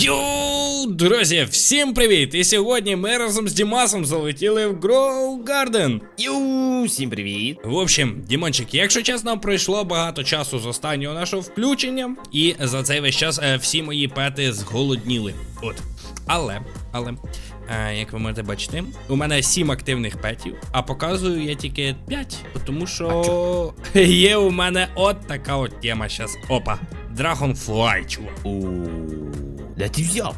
Йоу, друзі, всім привіт! І сьогодні ми разом з Дімасом залетіли в Grow Garden. Ю, всім привіт! В общем, Дімончик, якщо чесно, пройшло багато часу з останнього нашого включення, і за цей весь час е, всі мої пети зголодніли. От. Але, але, е, як ви можете бачити, у мене 7 активних петів, а показую я тільки 5, тому що є у мене от така от тема зараз. Опа. Dragonfly, чувак. Де ти взяв?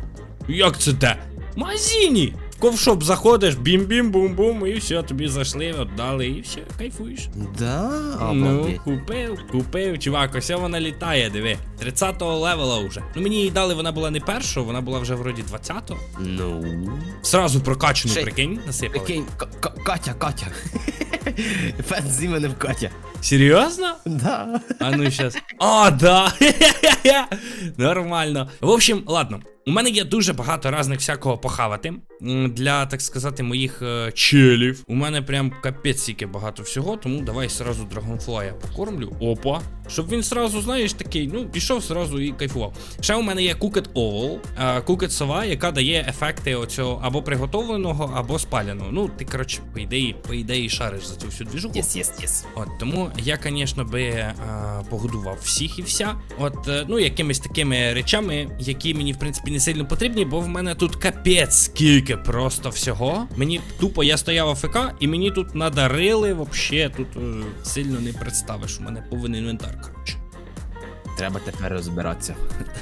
Як це магазині! В ковшоп заходиш, бім-бім-бум-бум, і все, тобі зайшли, віддали, і все, кайфуєш. Да, Ну, обалдеть. купив, купив, чувак, ось вона літає, диви. 30-го левела вже. Ну мені її дали, вона була не першого, вона була вже вроді 20-го. Ну. Сразу прокачану, Ще- прикинь, насипали. Прикинь, К- К- Катя, Катя. Фен з іменем Катя. Серйозно? Да. А ну сейчас. А, да. Нормально. В общем, ладно. У мене є дуже багато різних всякого похавати. Для, так сказати, моїх е, челів. У мене прям капець багато всього, тому давай сразу драгонфлая покормлю. Опа. Щоб він сразу, знаєш, такий, ну, пішов сразу і кайфував. Ще у мене є Cooked Owl, Cooked сова, яка дає ефекти оцього або приготовленого, або спаляного. Ну, ти, коротше, по ідеї, по ідеї шариш за цю всю двіжуху. Єс, єс, єс. От тому я, звісно, би е, погодував всіх і вся. От, е, ну, якимись такими речами, які мені, в принципі, не сильно потрібні, бо в мене тут капець скільки просто всього. Мені тупо я стояв АФК, і мені тут надарили, вообще тут е, сильно не представиш. У мене повний інвентар, коротше. Треба тепер розбиратися.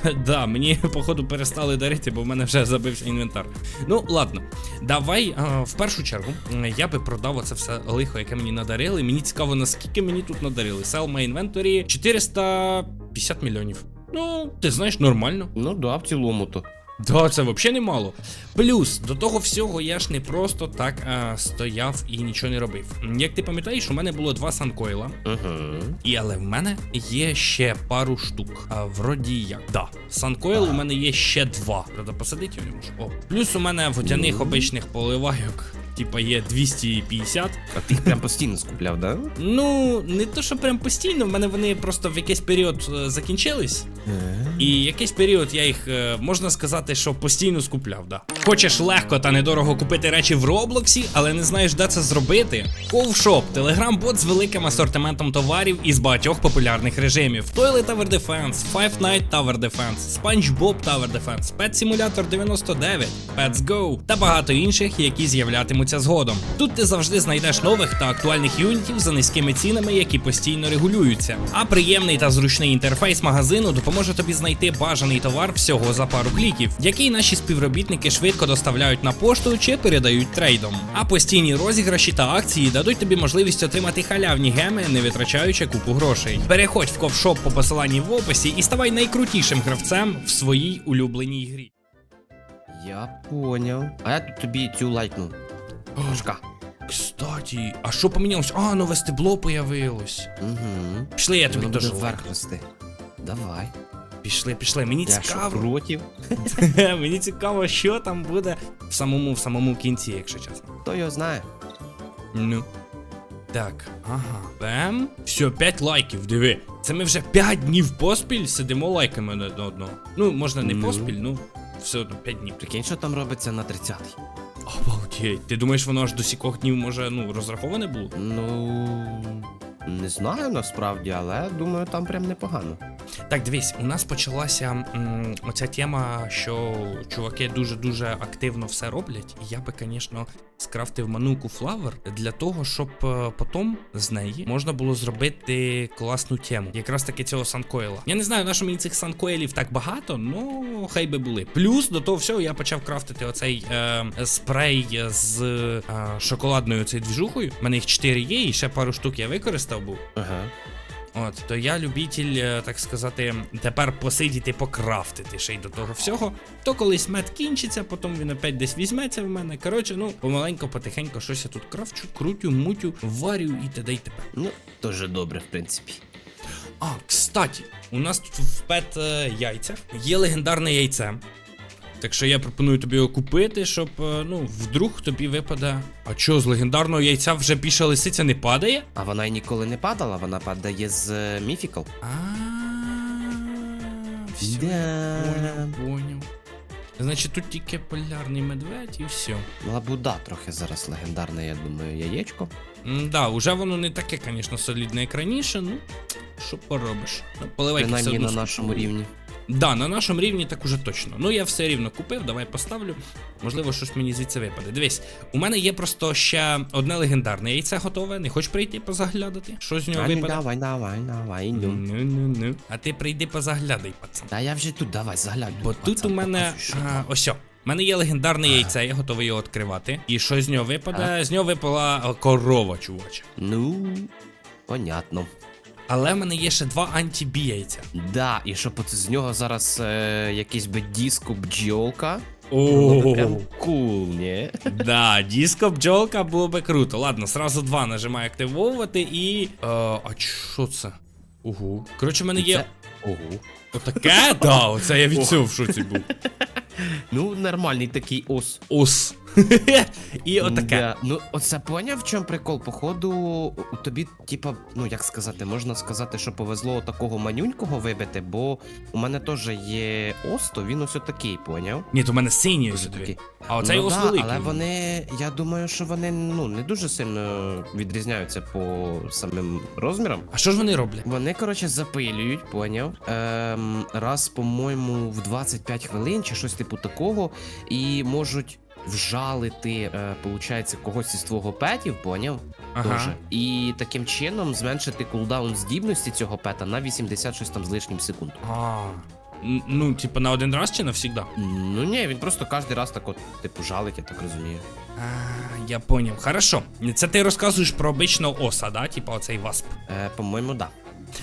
Да, мені походу перестали дарити, бо в мене вже забився інвентар. Ну, ладно, давай а, в першу чергу я би продав оце все лихо, яке мені надарили. Мені цікаво, наскільки мені тут надарили. Sell my inventory 450 мільйонів. Ну, ти знаєш, нормально. Ну да, в цілому то. Да, це взагалі немало. Плюс до того всього я ж не просто так а, стояв і нічого не робив. Як ти пам'ятаєш, у мене було два санкойла. Угу. І але в мене є ще пару штук. А вроді як. Да. Санкойл у мене є ще два. Правда, посадити його не можу. О. Плюс у мене водяних обичних поливайок. Типа є 250. А ти їх прям постійно скупляв, да? Ну, не то, що прям постійно, в мене вони просто в якийсь період е, закінчились. І якийсь період я їх, е, можна сказати, що постійно скупляв, да. Хочеш легко та недорого купити речі в Роблоксі, але не знаєш, де це зробити? Ковшоп телеграм-бот з великим асортиментом товарів із багатьох популярних режимів: Toilet Tower Defense, Five Night Tower Defense, SpongeBob Tower Defense, Pet Simulator 99, Pets Go та багато інших, які з'являтимуться згодом. Тут ти завжди знайдеш нових та актуальних юнітів за низькими цінами, які постійно регулюються. А приємний та зручний інтерфейс магазину допоможе тобі знайти бажаний товар всього за пару кліків, який наші співробітники швидко доставляють на пошту чи передають трейдом. А постійні розіграші та акції дадуть тобі можливість отримати халявні геми, не витрачаючи купу грошей. Переходь в ковшоп по посиланні в описі і ставай найкрутішим гравцем в своїй улюбленій грі. Я поняв. А я тут тобі цю лайкну. Пашка. Кстати, а що помінялось? А, нове стебло появилось. Угу. Пішли, я тобі Воно теж вверх. Давай. Пішли, пішли. Мені Я що, цікаво. проти? Мені цікаво, що там буде в самому в самому кінці, якщо чесно. Хто його знає? Ну. Так, ага. Бем. Все, 5 лайків, диви. Це ми вже 5 днів поспіль сидимо лайками до одного. Ну, можна не Ну. поспіль, ну все одно 5 днів. Прикинь, що там робиться на 30-й. Обалдеть. Ти думаєш, воно аж до сікох днів може ну розраховане було? Ну. Не знаю насправді, але думаю, там прям непогано. Так, дивись, у нас почалася м, оця тема, що чуваки дуже-дуже активно все роблять. І я би, звісно, скрафтив мануку флавер для того, щоб е, потім з неї можна було зробити класну тему. Якраз таки цього санкоїла. Я не знаю, на що мені цих санкоїлів так багато, ну хай би були. Плюс до того всього я почав крафтити оцей е, спрей з е, шоколадною цією двіжухою. У мене їх 4 є, і ще пару штук я використав був. Ага. От, то я любитель, е, так сказати, тепер посидіти, покрафтити ще й до того всього. То колись мед кінчиться, потім він опять десь візьметься в мене. Коротше, ну, помаленько, потихенько щось я тут крафчу, крутю, мутю, варю і т.д. і т.п. Ну, дуже добре, в принципі. А, кстати, у нас тут в пет е, яйцях є легендарне яйце. Так що я пропоную тобі його купити, щоб, е, ну, вдруг тобі випаде. А чо, з легендарного яйця вже більше лисиця не падає? А вона й ніколи не падала, вона падає з е, Mythical. А. Поняв, поняв. Значить, тут тільки полярний медведь і все. Лабуда трохи зараз легендарне, я думаю, яєчко. М, Да, уже воно не таке, звісно, солідне, як раніше, ну, що поробиш. Ну, поливайки все одно на нашому рівні. Да, на нашому рівні так уже точно. Ну я все рівно купив, давай поставлю. Можливо, щось мені звідси випаде. Дивись, у мене є просто ще одне легендарне яйце готове. Не хочеш прийти позаглядати? Що з нього А, ну, випаде? давай, давай, давай, Ну, йдем. ну, ну. А ти прийди позаглядай, пацан. Та я вже тут, давай, заглянь. Бо тут у мене. А, ось. о, У мене є легендарне яйце, я готовий його відкривати. І що з нього випаде? З нього випала корова, чуваче. Ну, понятно. Але в мене є ще два антибі яйця. Да, і щоб оце з нього зараз е, якийсь би диско бджолка. О, Прям кул, ні? Да, диско бджолка було би круто. Ладно, сразу два нажимаю активовувати і. Е, а що це? Угу. Коротше, в мене є. Ого. Отаке? Да, оце я від цього в шоці був. Ну, нормальний такий ос. Ос. І отаке. Да. Ну, оце поняв, в чому прикол? Походу, тобі, типа, ну як сказати, можна сказати, що повезло такого манюнького вибити, бо у мене теж є ос, то він ось отакий, поняв? Ні, то в мене синій Ось ось отакий. А оцей ну, ос да, великий. Але вони, я думаю, що вони ну не дуже сильно відрізняються по самим розмірам. А що ж вони роблять? Вони, коротше, запилюють, поняв? Ем, раз, по-моєму, в 25 хвилин чи щось типу такого, і можуть вжалити, е, получається, когось із твого петів, поняв? Ага. Тоже. І таким чином зменшити кулдаун здібності цього пета на 86 там з лишнім секунд. А. Ну, типа на один раз чи навсігда? Ну ні, він просто кожен раз так от, типу, жалить, я так розумію. А, я поняв. Хорошо. Це ти розказуєш про обичного оса, да? Типа оцей васп. Е, по-моєму, да.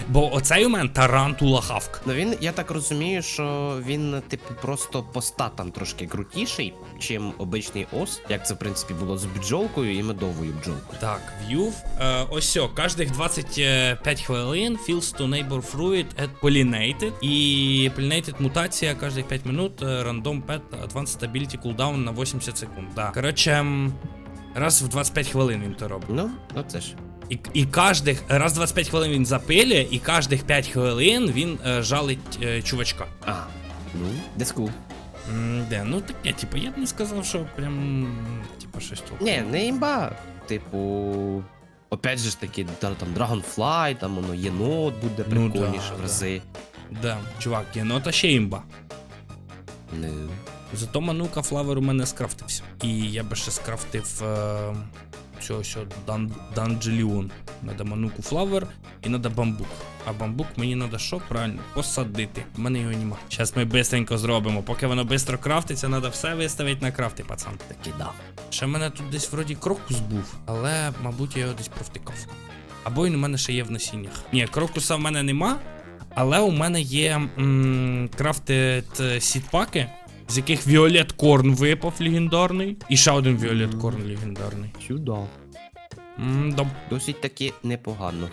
Бо оцей у мене тарантула хавк. Ну він, я так розумію, що він, типу, просто по статам трошки крутіший, чим обичний ос, як це в принципі було з бджолкою і медовою бджолкою. Так, в'юв. Е, ось о, кожних 25 хвилин feels to neighbor fruit at pollinated. І pollinated мутація кожних 5 минут, е, random pet advanced stability cooldown на 80 секунд. Да. Коротше, м, раз в 25 хвилин він то робить. Ну, оце ж. І, і кожних, раз 25 хвилин він запилює, і кожних 5 хвилин він е, жалить е, чувачка. А, ну, диску. М, Де, ну таке, типу, я б не сказав, що прям, типу, щось тут. Ні, не імба. Типу. Опять же ж таки, та- там Dragonfly, там воно єнот буде Ну, прикольніше да, в рази. Да, чувак, єнота ще імба. Не. Зато манука флавер у мене скрафтився. І я би ще скрафтив е, цього сього дан, данджеліон. Надо мануку флавер і надо бамбук. А бамбук мені треба що правильно посадити. У мене його нема. Зараз ми бистренько зробимо. Поки воно швидко крафтиться, треба все виставити на крафти, пацан. Таки да. Ще в мене тут десь вроді крокус був, але, мабуть, я його десь провтикав. Або він у мене ще є в насіннях. Ні, крокуса в мене нема, але у мене є м, крафтед сітпаки, з яких Віолет Корн випав легендарний. І ще один Віолет Корн легендарний. Чудо. М, да. Досить таки непогано.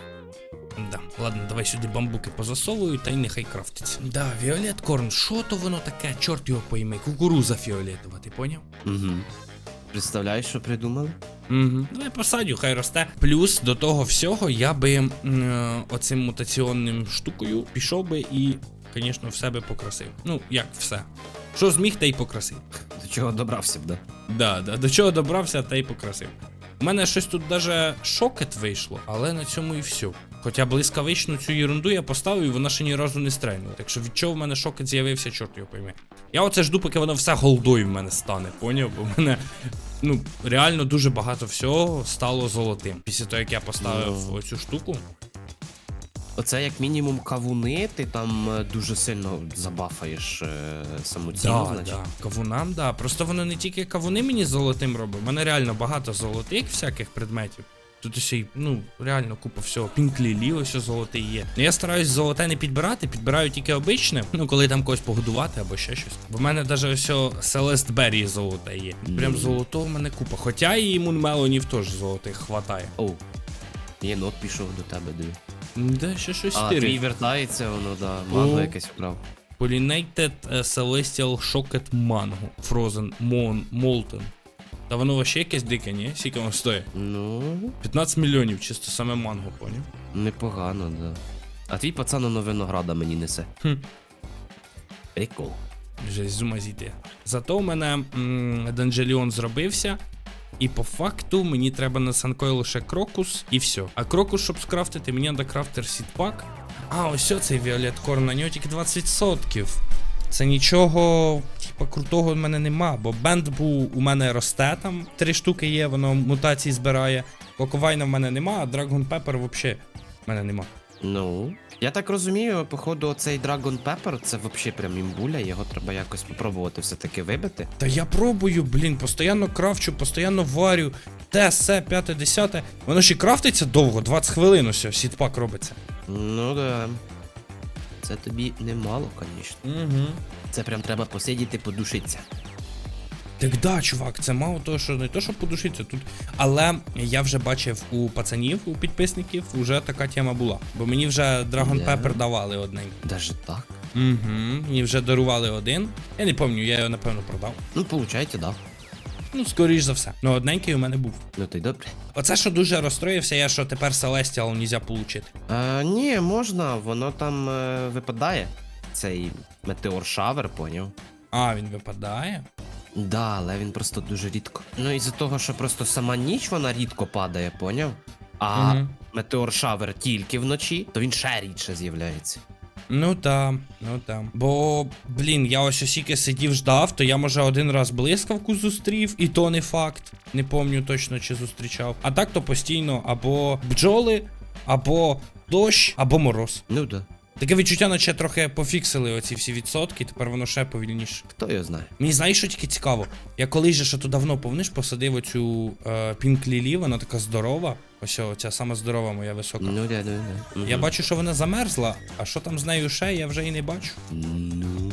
да. Ладно, давай сюди бамбуки позасовую, та й нехай крафтиться. Да, Віолет Корн, що то воно таке? Чорт його пойми, кукуруза фіолетова, ти поняв? Угу. Представляєш, що придумали? Угу. Давай посадю, хай росте. Плюс до того всього я би м, е, оцим мутаціонним штукою пішов би і, звісно, в себе покрасив. Ну, як все. Що зміг, та й покрасив. До чого добрався б, да? Да, да, до чого добрався, та й покрасив. У мене щось тут даже шокет вийшло, але на цьому і все. Хоча блискавичну цю ерунду я поставив і вона ще ні разу не стрельнула. Так що від чого в мене шокет з'явився, чорт його пойме. Я оце жду, поки воно все голдою в мене стане, поняв? Бо в мене ну реально дуже багато всього стало золотим. Після того, як я поставив Ну. оцю штуку. Оце як мінімум кавуни, ти там е, дуже сильно забафаєш е, саму ціну, Да, значить. да. Кавунам, да. Просто воно не тільки кавуни мені золотим робить, у мене реально багато золотих всяких предметів. Тут ще й, ну, реально купа всього. Пінклілі ось золотий є. Ну, Я стараюсь золоте не підбирати, підбираю тільки обичне, ну коли там когось погодувати або ще щось. Бо в мене навіть ось Селест Беррі золоте є. Прям золотого в мене купа. Хоча і Мунмелонів теж золотих хватає. Оу. Єнот пішов до тебе, диви. Де ще щось А, твій стирить. вертається, воно, да, манго О. якесь вкрав. Pollinated е, Celestial Shocket Mango. Frozen Mon Molten. Та воно вообще якесь дике, ні? Скільки воно стоїть? Ну, 15 мільйонів, чисто саме манго, поняв? непогано, да. А твій пацан воно винограда мені несе. Хм. Прикол. Вже з ума зійти. Зато у мене м, Данджеліон зробився. І по факту мені треба на Санкой лише крокус і все. А крокус, щоб скрафтити, мені треба крафтер сітпак. А, ось цей Віолет Корн, на нього тільки 20%. Це нічого, типа, крутого в мене нема, бо бенд був у мене росте там. Три штуки є, воно мутації збирає. Коковайна в мене нема, а Dragon Pepper взагалі в мене нема. Ну. Я так розумію, походу, цей Dragon Pepper це взагалі прям імбуля, його треба якось спробувати все-таки вибити. Та я пробую, блін, постійно крафчу, постійно варю. Те, се, п'яте, десяте. Воно ще крафтиться довго, 20 хвилин усе, сітпак робиться. Ну да. Це тобі немало, звісно. Угу. Це прям треба посидіти, подушитися. Так да, чувак, це мало того, що не то, що подушиться тут. Але я вже бачив у пацанів, у підписників, вже така тема була. Бо мені вже Dragon. Pepper давали одненький. Даже так. Угу. Мені вже дарували один. Я не пам'ятаю, я його напевно продав. Ну, получається, да. Ну, скоріш за все. Ну, одненький у мене був. Ну й добре. Оце що дуже розстроївся, я що тепер Celestial нельзя получити. А, ні, можна, воно там е, випадає. Цей метеор шавер, поняв? А, він випадає. Да, але він просто дуже рідко. Ну із-за того, що просто сама ніч вона рідко падає, поняв? А Мгм. метеор шавер тільки вночі, то він ще рідше з'являється. Ну там, ну там. Бо, блін, я ось осіки сидів, ждав, то я може один раз блискавку зустрів, і то не факт. Не пам'ятаю точно, чи зустрічав. А так то постійно або бджоли, або дощ, або мороз. Ну да. Таке відчуття, наче трохи пофіксили оці всі відсотки, тепер воно ще повільніше. Хто його знає? Мені знаєш, що тільки цікаво. Я колись же що то давно повниш посадив оцю е, Пінк Лілі, вона така здорова. Ось оця сама здорова моя висока. Ну да, да, да. Я бачу, що вона замерзла, а що там з нею ще, я вже і не бачу. Ну.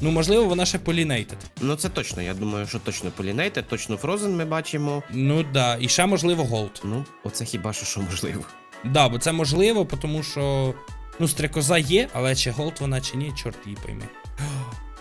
Ну, можливо, вона ще полінейтед. Ну це точно, я думаю, що точно полінейте, точно Фрозен ми бачимо. Ну да, і ще можливо голд. Ну, оце хіба що що можливо. Да, бо це можливо, тому що. Ну, стрекоза є, але чи голд вона чи ні, чорт її пойми.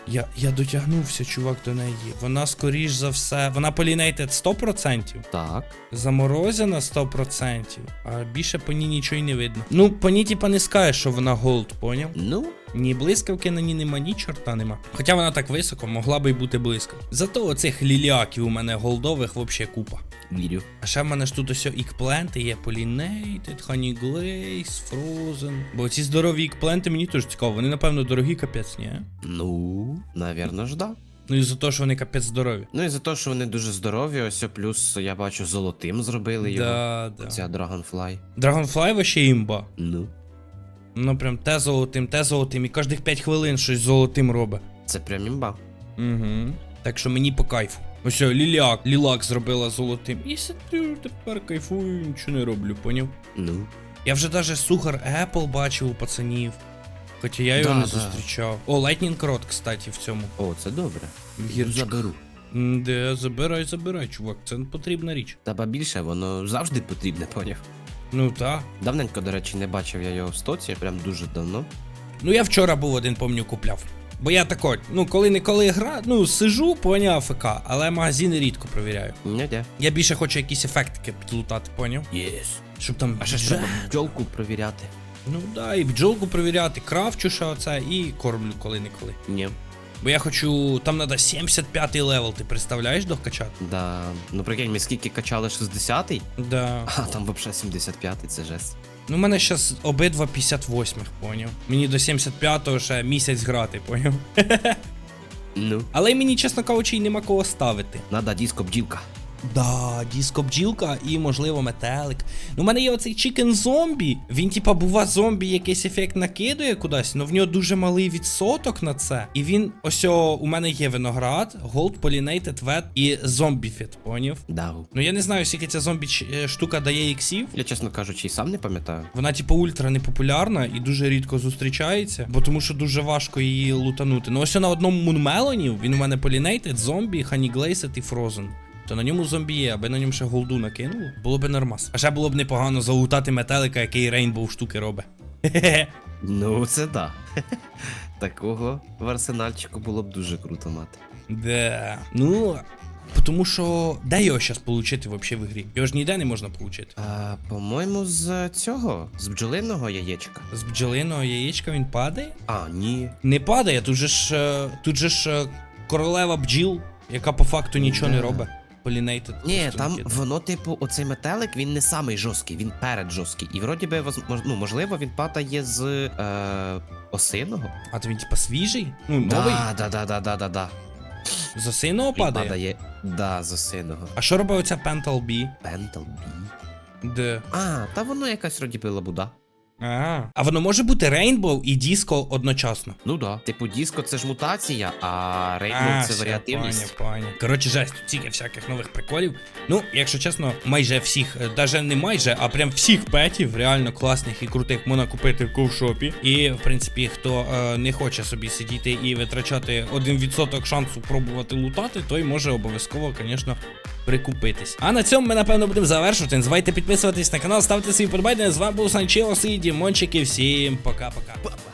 Я, я дотягнувся, чувак, до неї. Вона, скоріш за все. Вона полінейтед 100%, Так. заморозена 100%, а більше по ній нічого й не видно. Ну, по ній типа не скажеш, що вона голд, поняв? Ну, Ні блискавки на ній нема, ні чорта нема. Хоча вона так високо, могла би й бути близько. Зато оцих ліліаків у мене голдових вообще купа. вірю. А ще в мене ж тут ось ікпленти є Pollinated, Honey Glaze, Frozen. Бо ці здорові ікпленти мені теж цікаво. Вони, напевно, дорогі капець, ні? Ну, навірно ж да. Ну і за те, що вони капець здорові. Ну і за те, що вони дуже здорові, ось плюс я бачу золотим зробили його. Да, да. Ця Dragonfly. Dragonfly вообще імба. Ну. Ну прям те золотим, те золотим, і кожних 5 хвилин щось золотим робить. Це прям імба. Угу. Так що мені по кайфу. Ось ліляк, лілак зробила золотим. І сиджу, тепер кайфую, нічого не роблю, поняв? Ну. Я вже даже Сухар Apple бачив у пацанів. Хоча я його Да, не да. зустрічав. О, Lightning Rod, кстати, в цьому. О, це добре. Гірчик. Заберу. Де, забирай, забирай, чувак, це потрібна річ. Та ба більше, воно завжди потрібне, поняв. Ну та. Давненько, до речі, не бачив я його в стоці, прям дуже давно. Ну я вчора був один, помню, купляв. Бо я тако, ну коли не коли гра, ну сижу, поняв АФК, але магазини рідко провіряю. Не де. Я більше хочу якісь ефектики підлутати, поняв? Єс. Щоб там. А ще ж треба бджолку провіряти. Ну да, і бджолку провіряти, крафчу ще оце, і кормлю коли-неколи. Ні. Бо я хочу. Там треба 75 левел, ти представляєш докачати? Да. Ну прикинь, ми скільки качали 60-й, Да. а там взагалі 75-й, це жесть. Ну, у мене зараз обидва 58-х, поняв. Мені до 75-го ще місяць грати, поняв. Ну. Але мені, чесно кажучи, й нема кого ставити. Надо диско бджілка. Да, диско бджілка і, можливо, метелик. Ну, у мене є оцей чикен зомбі. Він, типа, бува, зомбі якийсь ефект накидує кудись, але в нього дуже малий відсоток на це. І він, ось о, у мене є виноград, Gold Pollinated Wet і зомбіфіт, поняв? Дав. Ну я не знаю, скільки ця зомбі е, штука дає іксів. Я, чесно кажучи, і сам не пам'ятаю. Вона, типу, ультра непопулярна і дуже рідко зустрічається, бо тому що дуже важко її лутанути. Ну ось на одному мунмелоні, він у мене полінейтед, зомбі, ханіглейсет і фрозен. То на ньому зомбі є, аби на ньому ще голду накинуло, було б нормас. А ще було б непогано залутати метелика, який рейнбоу штуки робить. Ну, це да. Такого в арсенальчику було б дуже круто мати. Да. Ну, тому що де його зараз отримати взагалі в ігрі? Його ж ніде не можна отримати. А, по-моєму, з цього, з бджолиного яєчка. З бджолиного яєчка він падає? А, ні. Не падає, тут же ж е, тут же ж е, королева бджіл, яка по факту нічого не Да. робить. Полінейтед. Ні, там воно, типу, оцей метелик, він не самий жорсткий, він перед жорсткий. І вроді би, ну, можливо, він падає з е, осиного. А то він типа свіжий? Ну, новий? Да, да, да, да, да, да. З осиного Він падає? падає. Да, з осиного. А що робить оця Pental B? Пентл Бі. Де? А, та воно якась вроді би лабуда. А. а воно може бути Rainbow і Disco одночасно. Ну да. Типу, диско це ж мутація, а рейнбоу це варіативність. Поняв, поняв. Коротше, жесть, тут тільки всяких нових приколів. Ну, якщо чесно, майже всіх, е, даже не майже, а прям всіх петів, реально класних і крутих можна купити в ковшопі. І, в принципі, хто е, не хоче собі сидіти і витрачати 1% шансу пробувати лутати, той може обов'язково, звісно, прикупитись. А на цьому ми, напевно, будемо завершувати. Не забувайте підписуватись на канал, ставте свій подобайки. З вами був Санчило, і Дімончики. Всім пока-пока.